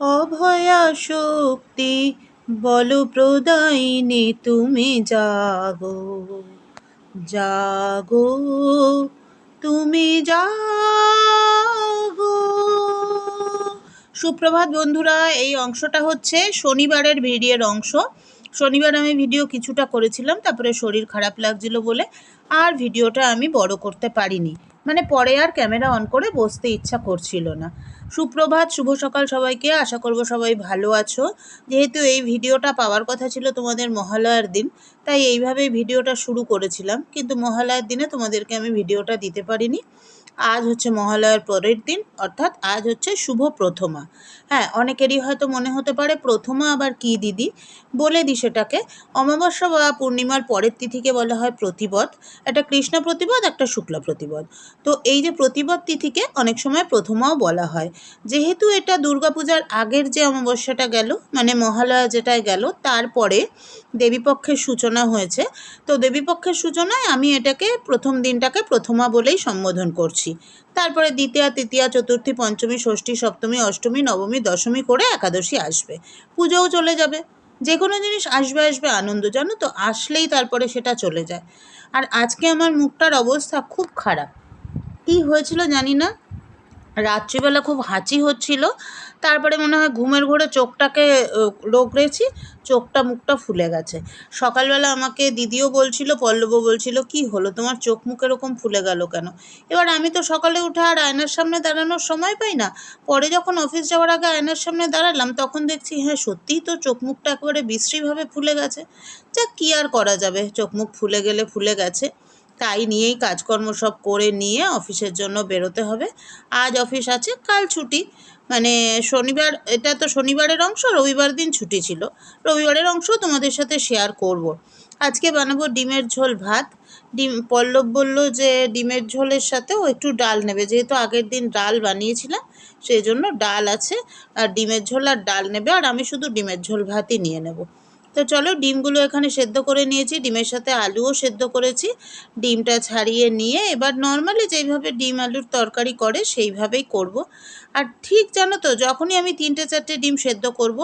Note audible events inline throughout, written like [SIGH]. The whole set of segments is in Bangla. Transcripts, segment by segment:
অভয়া শক্তি, বল প্রদায়িনী, তুমি জাগো। জাগো, তুমি জাগো। সুপ্রভাত বন্ধুরা, এই অংশটা হচ্ছে শনিবারের ভিডিওর অংশ। শনিবার আমি ভিডিও কিছুটা করেছিলাম, তারপরে শরীর খারাপ লাগছিল বলে আর ভিডিওটা আমি বড় করতে পারিনি। মানে পরে আর ক্যামেরা অন করে বসতে ইচ্ছা করছিল না। সুপ্রভাত, শুভ সকাল সবাইকে। আশা করব সবাই ভালো আছো। যেহেতু এই ভিডিওটা পাওয়ার কথা ছিল তোমাদের মহালয়ার দিন, তাই এইভাবেই ভিডিওটা শুরু করেছিলাম। কিন্তু মহালয়ার দিনে তোমাদেরকে আমি ভিডিওটা দিতে পারিনি। আজ হচ্ছে মহালয়ার পরের দিন, অর্থাৎ আজ হচ্ছে শুভ প্রথমা। হ্যাঁ অনেকেরই হয়তো মনে হতে পারে প্রথমা আবার কি দিদি? বলে দিই সেটাকে। অমাবস্যা বা পূর্ণিমার পরের তিথিকে বলা হয় প্রতিপদ একটা কৃষ্ণ প্রতিপদ একটা শুক্লা প্রতিপদ তো এই যে প্রতিপদ তিথিকে অনেক সময় প্রথমাও বলা হয়। যেহেতু এটা দুর্গাপূজার আগের যে অমাবস্যাটা গেল মানে মহালয়া যেটায় গেল, তারপরে দেবীপক্ষের সূচনা হয়েছে। তো দেবীপক্ষের সূচনায় আমি এটাকে প্রথম দিনটাকে প্রথমা বলেই সম্বোধন করছি। তারপরে দ্বিতীয়া, তৃতীয়া, চতুর্থী, পঞ্চমী, ষষ্ঠী, সপ্তমী, অষ্টমী, নবমী, দশমী করে একাদশী আসবে। পুজোও চলে যাবে। যে কোনো জিনিস আসবে আসবে, আনন্দ, জানো তো? আসলেই তারপরে সেটা চলে যায়। আর আজকে আমার মুখটার অবস্থা খুব খারাপ। কী হয়েছিল জানি না। রাত্রিবেলা খুব হাঁচি হচ্ছিল। তারপরে মনে হয় ঘুমের ঘোরে চোখটাকে রোগড়েছি চোখটা মুখটা ফুলে গেছে। সকালবেলা আমাকে দিদিও বলছিল, পল্লবও বলছিল, কি হলো? তোমার চোখ মুখ এরকম ফুলে গেল কেন? এবার আমি তো সকালে উঠে আর আয়নার সামনে দাঁড়ানোর সময় পাই না। পরে যখন অফিস যাওয়ার আগে আয়নার সামনে দাঁড়ালাম, তখন দেখছি হ্যাঁ সত্যিই তো চোখ মুখটা একেবারে বিশ্রীভাবে ফুলে গেছে। যা কী আর করা যাবে? চোখ মুখ ফুলে গেলে ফুলে গেছে। তাই নিয়েই কাজকর্ম সব করে নিয়ে অফিসের জন্য বেরোতে হবে। আজ অফিস আছে, কাল ছুটি। মানে শনিবার, এটা তো শনিবারের অংশ, রবিবার দিন ছুটি ছিল। রবিবারের অংশ তোমাদের সাথে শেয়ার করব। আজকে বানাবো ডিমের ঝোল ভাত। ডিম, পল্লব বলল যে ডিমের ঝোলের সাথেও একটু ডাল নেবে। যেহেতু আগের দিন ডাল বানিয়েছিলাম সেই জন্য ডাল আছে। আর ডিমের ঝোল আর ডাল নেবে, আর আমি শুধু ডিমের ঝোল ভাতই নিয়ে নেব। তো চলো ডিমগুলো এখানে সেদ্ধ করে নিয়েছি। ডিমের সাথে আলুও সেদ্ধ করেছি। ডিমটা ছাড়িয়ে নিয়ে এবার নর্মালি যেইভাবে ডিম আলুর তরকারি করে সেইভাবেই করব। আর ঠিক জানো তো, যখনই আমি তিনটে চারটে ডিম সেদ্ধ করব,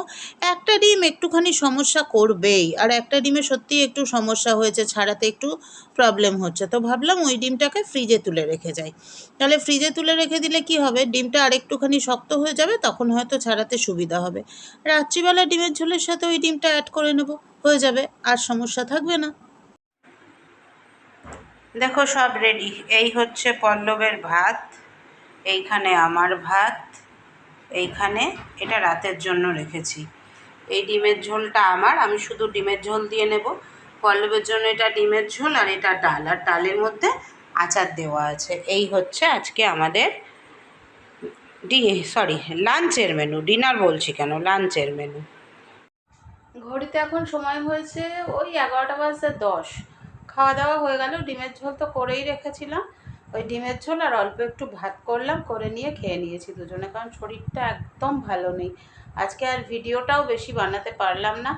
একটা ডিম একটুখানি সমস্যা করবেই। আর একটা ডিমে সত্যি একটু সমস্যা হয়েছে, ছাড়াতে একটু প্রবলেম হচ্ছে। তো ভাবলাম ওই ডিমটাকে ফ্রিজে তুলে রেখে যাই। তাহলে ফ্রিজে তুলে রেখে দিলে কি হবে? ডিমটা আরেকটুখানি শক্ত হয়ে যাবে, তখন হয়তো ছাড়াতে সুবিধা হবে। রাত্রিবেলা ডিমের ঝোলের সাথে ওই ডিমটা অ্যাড করে নেব। হয়ে যাবে, আর সমস্যা থাকবে না। দেখো, সব রেডি এই হচ্ছে পল্লবের ভাত, এইখানে আমার ভাত, এইখানে এটা রাতের জন্য রেখেছি। এই ডিমের ঝোলটা আমার, আমি শুধু ডিমের ঝোল দিয়ে নেব। পল্লবের জন্য এটা ডিমের ঝোল আর এটা ডাল, আর ডালের মধ্যে আচার দেওয়া আছে। এই হচ্ছে আজকে আমাদের ডি সরি লাঞ্চের মেনু ডিনার বলছি কেন? লাঞ্চের মেনু ঘড়িতে এখন সময় হয়েছে ওই এগারোটা বাজতে দশ। খাওয়া দাওয়া হয়ে গেল, ডিমের ঝোল তো করেই রেখেছিলাম। ওই ডিমের ঝোল আর অল্প একটু ভাত করলাম, করে নিয়ে খেয়ে নিয়েছি দুজনে, কারণ শরীরটা একদম ভালো নেই। আজকে আর ভিডিওটাও বেশি বানাতে পারলাম না।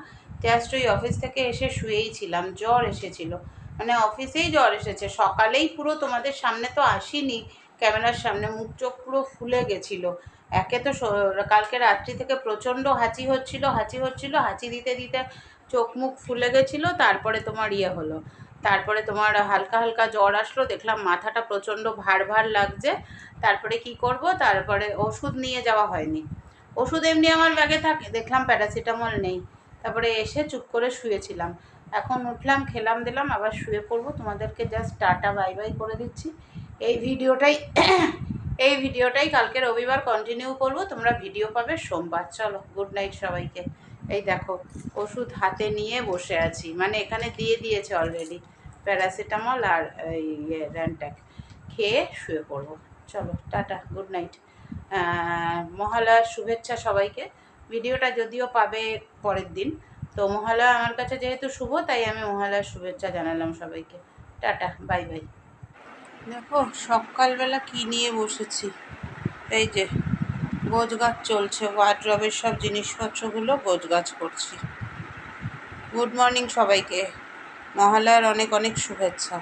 জাস্ট ওই অফিস থেকে এসে শুয়েই ছিলাম, জ্বর এসেছিল। মানে অফিসেই জ্বর এসেছে, সকালেই পুরো তোমাদের সামনে তো আসিনি, ক্যামেরার সামনে মুখ চোখ পুরো ফুলে গেছিল। একে তো কালকে রাত্রি থেকে প্রচণ্ড হাঁচি হচ্ছিল হাঁচি হচ্ছিল, হাঁচি দিতে দিতে চোখ মুখ ফুলে গেছিল, তারপরে তোমার ইয়ে হলো। তারপরে তোমার হালকা হালকা জ্বর আসলো, দেখলাম মাথাটা প্রচণ্ড ভার ভার লাগছে। তারপরে কি করব? তারপরে ওষুধ নিয়ে যাওয়া হয়নি। ওষুধ এমনি আমার ব্যাগে থাকে, দেখলাম প্যারাসিটামল নেই। তারপরে এসে চুপ করে শুয়েছিলাম। এখন উঠলাম, খেলাম, দিলাম, আবার শুয়ে পড়ব। তোমাদেরকে জাস্ট টাটা, বাই বাই করে দিচ্ছি। এই ভিডিওটাই এই ভিডিওটাই কালকে রবিবার কন্টিনিউ করব। তোমরা ভিডিও পাবে, সোমবার। চলো গুড নাইট সবাইকে। এই দেখো, ওষুধ হাতে নিয়ে বসে আছি। মানে এখানে দিয়ে দিয়েছে অলরেডি প্যারাসিটামল আর ইয়ে র্যান্ট্যাক খেয়ে শুয়ে পড়ব। চলো, টাটা গুড নাইট মহালয়ার শুভেচ্ছা সবাইকে। ভিডিওটা যদিও পাবে পরের দিন। তো মহালয়া আমার কাছে যেহেতু শুভ, তাই আমি মহালয়ার শুভেচ্ছা জানালাম সবাইকে। টাটা বাই বাই দেখো, সকালবেলা কি নিয়ে বসেছি? এই যে গোছ গাছ চলছে ওয়ার্ড্রবের সব জিনিসপত্রগুলো গোছ গাছ করছি। গুড মর্নিং সবাইকে। মহালয়ার অনেক অনেক শুভেচ্ছা।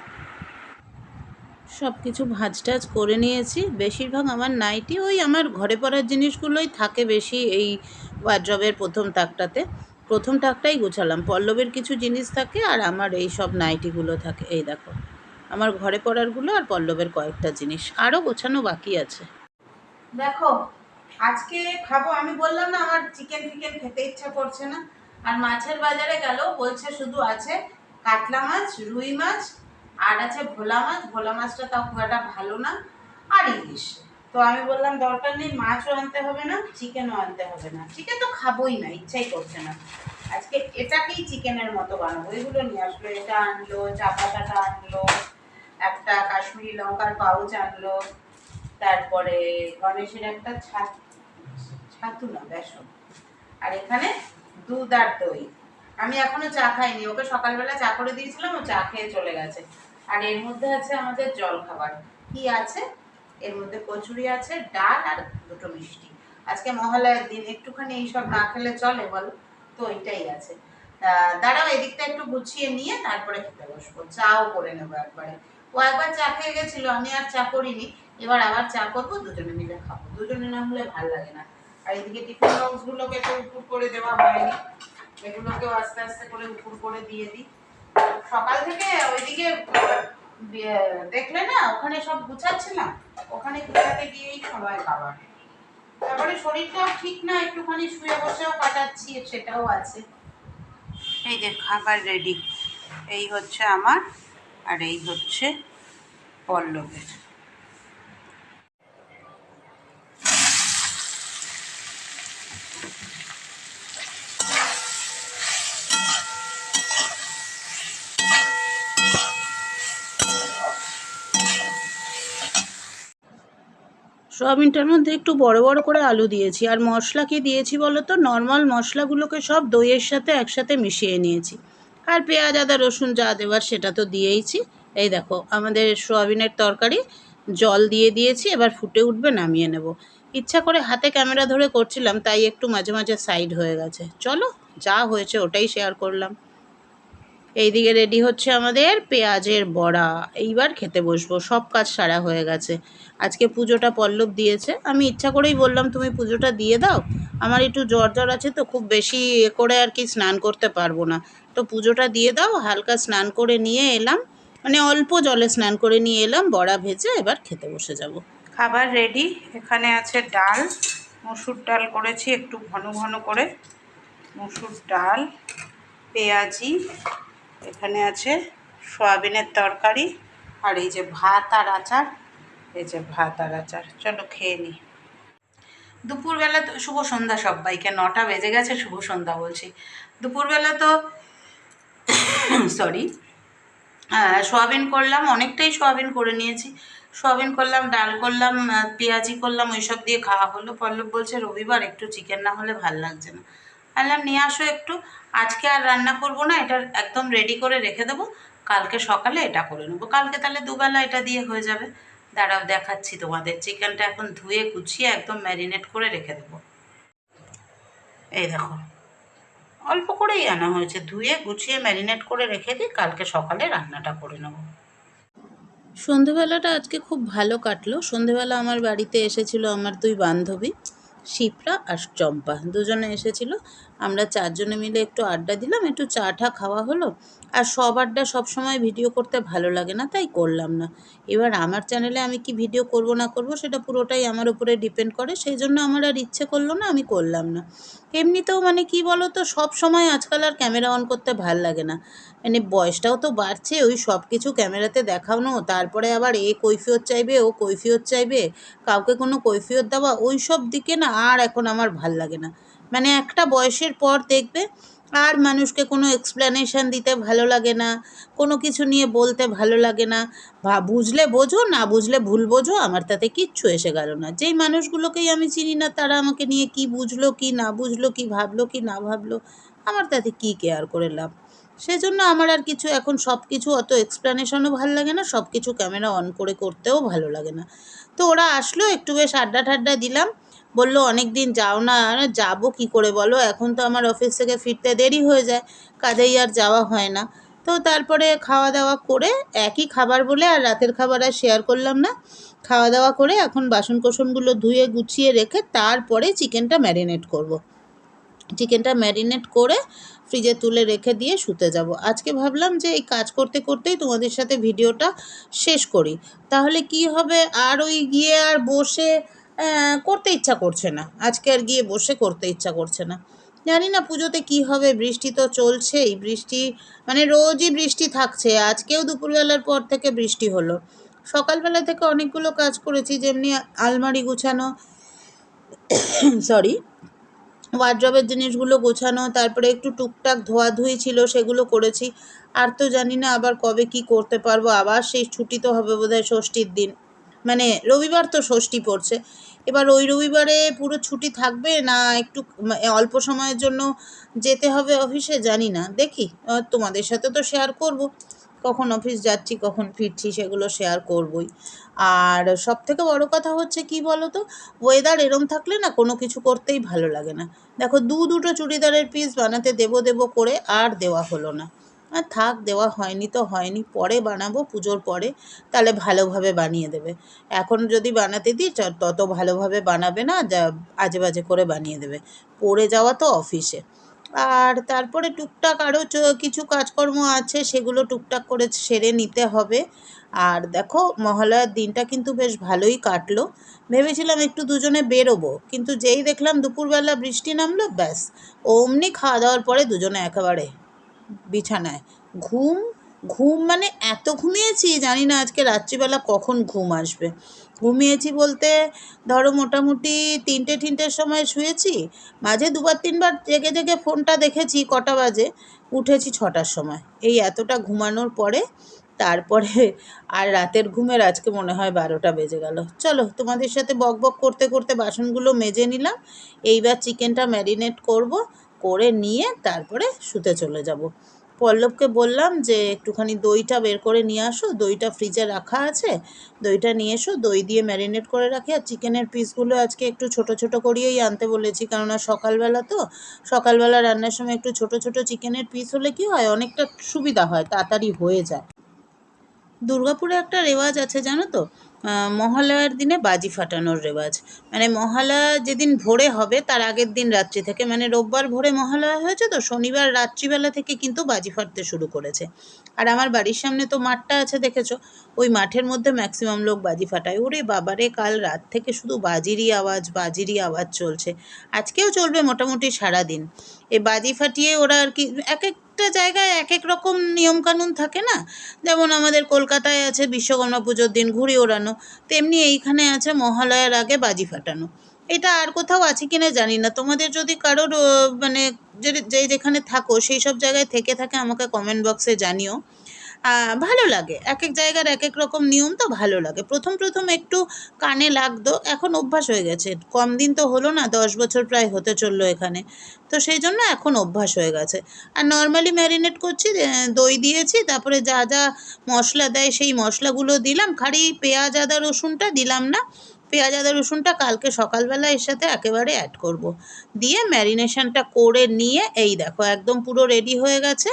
সব কিছু ভাজ টাজ করে নিয়েছি। বেশিরভাগ আমার নাইটি ওই আমার ঘরে পড়ার জিনিসগুলোই থাকে বেশি এই ওয়ার্ড্রবের প্রথম তাকটাতে প্রথম তাকটাই গোছালাম। পল্লবের কিছু জিনিস থাকে আর আমার এই সব নাইটিগুলো থাকে। এই দেখো। আমার ঘরে পরারগুলো আর পল্লবের কয়েকটা জিনিস। আরও গোছানো বাকি আছে। দেখো, আজকে খাব, আমি বললাম না আমার চিকেন ফিকেন খেতে ইচ্ছা করছে না। আর মাছের বাজারে গেল, বলছে শুধু আছে কাতলা মাছ, রুই মাছ, আর আছে ভোলা মাছ। ভোলা মাছটা তাও খুব একটা ভালো না, আর ইলিশ। তো আমি বললাম, দরকার নেই, মাছও আনতে হবে না চিকেনও আনতে হবে না। চিকেন তো খাবোই না, ইচ্ছাই করছে না। আজকে এটাকেই চিকেনের মতো বানাবো। এগুলো নিয়ে আসলো, এটা আনলো চা পাতাটা আনলো একটা কাশ্মীরি লঙ্কার পাউচ আনলো, তারপরে গণেশের একটা ছাত না, বেসন। আর এখানে দুধ আর দই। আমি এখনও চা খাইনি, ওকে সকালবেলা চা করে দিয়েছিলাম, ও চা খেয়ে চলে গেছে। আর এর মধ্যে আছে আমাদের জল খাবার কি আছে? এর মধ্যে কচুরি আছে, ডাল আর দুটো মিষ্টি। আজকে মহালয়ের দিন, একটুখানি এইসব না খেলে চলে বলো? তো এটাই আছে। দাঁড়াও, এদিকটা একটু গুছিয়ে নিয়ে তারপরে খেতে বসবো। চাও করে নেব একবারে। ও একবার চা খেয়ে গেছিল, আমি আর চা করিনি। এবার আবার চা করব, দুজনে মিলে খাব। দুজনে না হলে ভালো লাগে না। আর এদিকে টিফিন বক্সগুলোকে তো উপুর করে দেওয়া হয়নি। এগুলোকেও আস্তে আস্তে করে উপুর করে দিয়ে দিই। সকাল থেকে ওইদিকে দেখলে না, ওখানে সব গুছাচ্ছিলাম ওখানে গুছাতে গিয়েই সময় খাবার তারপরে শরীরটাও ঠিক না, একটুখানি শুয়ে বসেও কাটাচ্ছি, সেটাও আছে। এই যে খাবার রেডি এই হচ্ছে আমার আর এই হচ্ছে পল্লবের। সোয়াবিনটার মধ্যে একটু বড় বড় করে আলু দিয়েছি। আর মশলা কি দিয়েছি বলো তো? নর্মাল মশলাগুলোকে সব দইয়ের সাথে একসাথে মিশিয়ে নিয়েছি। আর পেঁয়াজ, আদা, রসুন যা দেওয়ার সেটা তো দিয়েইছি। এই দেখো, আমাদের সোয়াবিনের তরকারি জল দিয়ে দিয়েছি, এবার ফুটে উঠবে, নামিয়ে নেব। ইচ্ছা করে হাতে ক্যামেরা ধরে করছিলাম, তাই একটু মাঝে মাঝে সাইড হয়ে গেছে। চলো, যা হয়েছে ওটাই শেয়ার করলাম। এইদিকে রেডি হচ্ছে আমাদের পেঁয়াজের বড়া। এইবার খেতে বসবো, সব কাজ সারা হয়ে গেছে। আজকে পুজোটা পল্লব দিয়েছে। আমি ইচ্ছা করেই বললাম, তুমি পুজোটা দিয়ে দাও। আমার একটু জ্বর জ্বর আছে তো খুব বেশি করে আর কি স্নান করতে পারব না। তো পুজোটা দিয়ে দাও, হালকা স্নান করে নিয়ে এলাম। মানে অল্প জলে স্নান করে নিয়ে এলাম, বড়া ভেজে এবার খেতে বসে যাব। খাবার রেডি, এখানে আছে ডাল, মসুর ডাল করেছি একটু ঘন ঘন করে। মসুর ডাল, পেঁয়াজি, এখানে আছে সয়াবিনের তরকারি, আর এই যে ভাত আর আচার, এই যে ভাত আর আচার। চলো খেয়ে নিই দুপুরবেলা তো শুভ সন্ধ্যা সবাইকে, নটা বেজে গেছে, শুভ সন্ধ্যা বলছি। দুপুরবেলা তো [COUGHS] সরি সোয়াবিন করলাম, অনেকটাই সোয়াবিন করে নিয়েছি। সোয়াবিন করলাম, ডাল করলাম পেঁয়াজি করলাম, ওইসব দিয়ে খাওয়া হলো। পল্লব বলছে, রবিবার একটু চিকেন না হলে ভালো লাগছে না। বললাম নিয়ে আসো একটু। আজকে আর রান্না করব না, এটা একদম রেডি করে রেখে দেবো। কালকে সকালে এটা করে নেব। কালকে তাহলে দুবেলা এটা দিয়ে হয়ে যাবে। দাঁড়াও, দেখাচ্ছি তোমাদের। চিকেনটা এখন ধুয়ে, গুছিয়ে একদম ম্যারিনেট করে রেখে দেবো। এই দেখো। অল্প করেই আনা হয়েছে। ধুয়ে, গুছিয়ে, ম্যারিনেট করে রেখে দিই। কালকে সকালে রান্নাটা করে নেব। সন্ধেবেলাটা আজকে খুব ভালো কাটলো। সন্ধেবেলা আমার বাড়িতে এসেছিল আমার দুই বান্ধবী। শিপ্রা আর চম্পা। দুজনে এসেছিল। আমরা চারজনে মিলে একটু আড্ডা দিলাম, একটু চা টা খাওয়া হলো। আর সব আড্ডা সব সময় ভিডিও করতে ভালো লাগে না, তাই করলাম না। এবার আমার চ্যানেলে আমি কি ভিডিও করব না করব সেটা পুরোটাই আমার উপরে ডিপেন্ড করে। সেই জন্য আমার আর ইচ্ছে করল না, আমি করলাম না। এমনিতেও মানে কি বলো তো সব সময় আজকাল আর ক্যামেরা অন করতে ভালো লাগে না। মানে বয়সটাও তো বাড়ছে, ওই সব কিছু ক্যামেরাতে দেখানো, তারপরে আবার এ কৈফিয়ত চাইবে, ও কৈফিয়ত চাইবে, কাউকে কোনো কৈফিয়ত দেওয়া, ওই সব দিকে না আর এখন আমার ভালো লাগে না। মানে একটা বয়সের পর দেখবে, আর মানুষকে কোনো এক্সপ্লেনেশন দিতে ভালো লাগে না, কোনো কিছু নিয়ে বলতে ভালো লাগে না বুঝলে বোঝো, না বুঝলে ভুল বোঝো, আমার তাতে কিচ্ছু এসে গেল না। যেই মানুষগুলোকেই আমি চিনি না, তারা আমাকে নিয়ে কি বুঝলো, কি না বুঝলো, কি ভাবলো, কি না ভাবলো, আমার তাতে কি কেয়ার করে লাভ? সেজন্য আমার আর কিছু, এখন সব কিছু অত এক্সপ্লানেশনও ভালো লাগে না সব কিছু ক্যামেরা অন করে করতেও ভালো লাগে না। তো ওরা আসলো, একটু বেশ আড্ডা ঠাড্ডা দিলাম, বলল অনেক দিন যাও না যাব কী করে বলো? এখন তো আমার অফিস থেকে ফিরতে দেরি হয়ে যায়, কাজেই আর যাওয়া হয় না। তো তারপরে খাওয়া দাওয়া করে, একই খাবার বলে আর রাতের খাবার আর শেয়ার করলাম না। খাওয়া দাওয়া করে এখন বাসন কোসনগুলো ধুয়ে, গুছিয়ে রেখে তারপরে চিকেনটা ম্যারিনেট করব। চিকেনটা ম্যারিনেট করে ফ্রিজে তুলে রেখে দিয়ে শুতে যাব। আজকে ভাবলাম যে এই কাজ করতে করতেই তোমাদের সাথে ভিডিওটা শেষ করি। তাহলে কি হবে? আর ওই গিয়ে আর বসে করতে ইচ্ছা করছে না। আজকে আর গিয়ে বসে করতে ইচ্ছা করছে না। জানি না পুজোতে কি হবে? বৃষ্টি তো চলছেই। বৃষ্টি মানে রোজই বৃষ্টি থাকছে। আজকেও দুপুরবেলার পর থেকে বৃষ্টি হলো। সকালবেলা থেকে অনেকগুলো কাজ করেছি, যেমনি আলমারি গুছানো [COUGHS] সরি ওয়ার্ড্রবের জিনিসগুলো গোছানো, তারপরে একটু টুকটাক ধোয়াধুয়ি ছিল, সেগুলো করেছি। আর তো জানি না আবার কবে কি করতে পারব, আবার সেই ছুটি তো হবে বোধহয় ষষ্ঠীর দিন। মানে রবিবার তো ষষ্ঠী পড়ছে। এবার ওই রবিবারে পুরো ছুটি থাকবে না একটু অল্প সময়ের জন্য যেতে হবে অফিসে জানি না। দেখি তোমাদের সাথে তো শেয়ার করব। কখন অফিস যাচ্ছি, কখন ফিরছি, সেগুলো শেয়ার করবই। আর সব থেকে বড় কথা হচ্ছে কি বলো তো ওয়েদার এরম থাকলে না কোনো কিছু করতেই ভালো লাগে না। দেখো, দু দুটো চুড়িদারের পিস বানাতে দেবো দেবো করে আর দেওয়া হলো না। আর থাক, দেওয়া হয়নি তো হয়নি, পরে বানাবো, পুজোর পরে তাহলে ভালোভাবে বানিয়ে দেবে। এখন যদি বানাতে দিই তত ভালোভাবে বানাবে না, যা, আজে বাজে করে বানিয়ে দেবে। পড়ে যাওয়া তো অফিসে আর তারপরে টুকটাক আরও কিছু কাজকর্ম আছে, সেগুলো টুকটাক করে সেরে নিতে হবে। আর দেখো, মহালয়ার দিনটা কিন্তু বেশ ভালোই কাটলো। ভেবেছিলাম একটু দুজনে বেরোবো, কিন্তু যেই দেখলাম দুপুরবেলা বৃষ্টি নামলো, ব্যাস, অমনি খাওয়া দাওয়ার পরে দুজনে একেবারে বিছানায়। ঘুম ঘুম মানে এত ঘুমিয়েছি জানি না আজকে রাত্রিবেলা কখন ঘুম আসবে। ঘুমিয়েছি বলতে ধরো মোটামুটি তিনটে তিনটের সময় শুয়েছি, মাঝে দুবার তিনবার জেগে জেগে ফোনটা দেখেছি কটা বাজে, উঠেছি ছটার সময়। এই এতটা ঘুমানোর পরে তারপরে আর রাতের ঘুমের আজকে মনে হয় বারোটা বেজে গেল। চলো তোমাদের সাথে বক বক করতে করতে বাসনগুলো মেজে নিলাম, এইবার চিকেনটা ম্যারিনেট করব, করে নিয়ে তারপরে শুতে চলে যাব। পল্লবকে বললাম যে, একটুখানি দইটা বের করে নিয়ে আসো, দইটা ফ্রিজে রাখা আছে। দইটা নিয়ে এসো, দই দিয়ে ম্যারিনেট করে রাখি। আর চিকেনের পিসগুলো আজকে একটু ছোট ছোট করিয়েই আনতে বলেছি, কেননা সকালবেলা তো, সকালবেলা রান্নার সময় একটু ছোট ছোট চিকেনের পিস হলে কি হয়, অনেকটা সুবিধা হয়, তাড়াতাড়ি হয়ে যায়। দুর্গাপুরে একটা রেওয়াজ আছে, জানো তো? মহালয়ার দিনে বাজি ফাটানোর রেওয়াজ। মানে মহালয়া যেদিন ভোরে হবে, তার আগের দিন রাত্রি থেকে। মানে রোববার ভোরে মহালয়া হয়েছে তো, শনিবার রাত্রিবেলা থেকে কিন্তু বাজি ফাটতে শুরু করেছে। আর আমার বাড়ির সামনে তো মাঠটা আছে, দেখেছ? ওই মাঠের মধ্যে ম্যাক্সিমাম লোক বাজি ফাটায়। ওরে বাবারে কাল রাত থেকে শুধু বাজিরই আওয়াজ বাজিরই আওয়াজ চলছে। আজকেও চলবে মোটামুটি সারা দিন এই বাজি ফাটিয়ে ওরা আর কি, এক এক একটা জায়গায় এক এক রকম নিয়মকানুন থাকে না? যেমন আমাদের কলকাতায় আছে বিশ্বকর্মা পুজোর দিন ঘুড়ি ওড়ানো, তেমনি এইখানে আছে মহালয়ার আগে বাজি ফাটানো। এটা আর কোথাও আছে কি না জানি না। তোমাদের যদি কারোর মানে যে যেখানে থাকো, সেই সব জায়গায় থেকে থাকে, আমাকে কমেন্ট বক্সে জানিও। ভালো লাগে। এক এক জায়গার এক এক রকম নিয়ম তো ভালো লাগে। প্রথম প্রথম একটু কানে লাগতো, এখন অভ্যাস হয়ে গেছে। কম দিন তো হলো না, দশ বছর প্রায় হতে চলল এখানে। তো সেই জন্য এখন অভ্যাস হয়ে গেছে। আর নর্মালি ম্যারিনেট করছি দই দিয়েছি, তারপরে যা যা মশলা দেয় সেই মশলাগুলো দিলাম। খালি পেঁয়াজ, আদা, রসুনটা দিলাম না। পেঁয়াজ আদা রসুনটা কালকে সকালবেলা এর সাথে একেবারে অ্যাড করব। দিয়ে ম্যারিনেশনটা করে নিয়ে এই দেখো একদম পুরো রেডি হয়ে গেছে।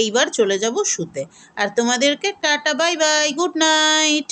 এইবার চলে যাব শুতে। আর তোমাদেরকে tata bye bye good night